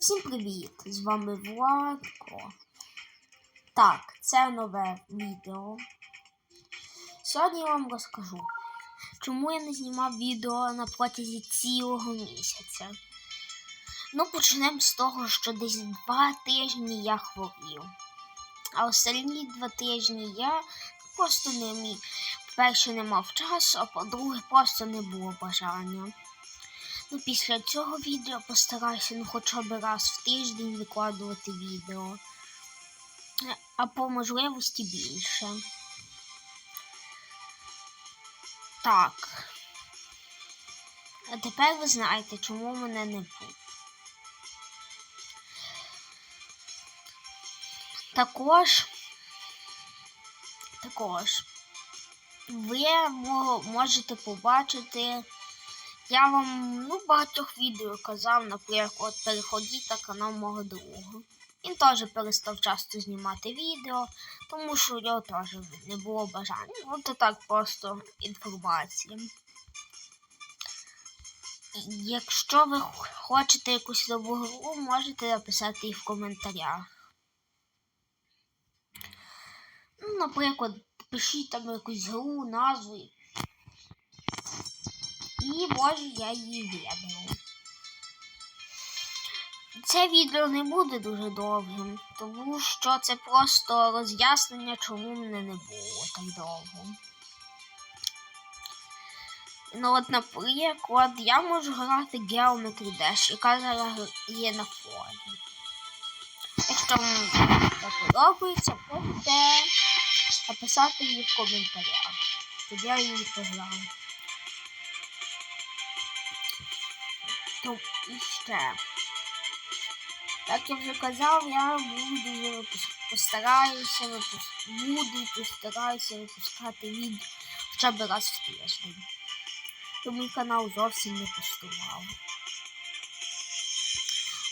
Всім привіт! З вами Владко. Так, це нове відео. Сьогодні я вам розкажу, чому я не знімав відео на протязі цілого місяця. Ну, почнемо з того, що десь два тижні я хворів. А останні два тижні я просто не міг. По-перше, не мав часу, а по-друге, просто не було бажання. Ну, після цього відео постараюся ну, хоча б раз в тиждень викладувати відео. А по можливості більше. Так. А тепер ви знаєте, чому мене не було. Також. Також. Ви мо- можете побачити. Я вам ну, багатьох відео казав, наприклад, переходіть на канал мого друга. Він теж перестав часто знімати відео, тому що у нього теж не було бажання. Ну, то так просто інформація. Якщо ви хочете якусь нову гру, можете написати її в коментарях. Ну, наприклад, пишіть там якусь гру, назву. І може я її виберу. Це відео не буде дуже довгим, тому що це просто роз'яснення, чому мене не було так довго. Ну от, наприклад, я можу грати Geometry Dash, яка зараз є на фоні. Якщо вам подобається, можете написати її в коментарях. Тоді я її пограю. То і ще. Як я вже казав, я буду випуск... постараюся випуск... буду і постараюся випускати відео хоча б раз в тиждень. То мій канал зовсім не пустував.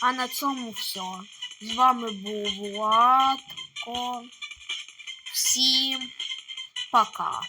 А на цьому все. З вами був Владко. Всім пока.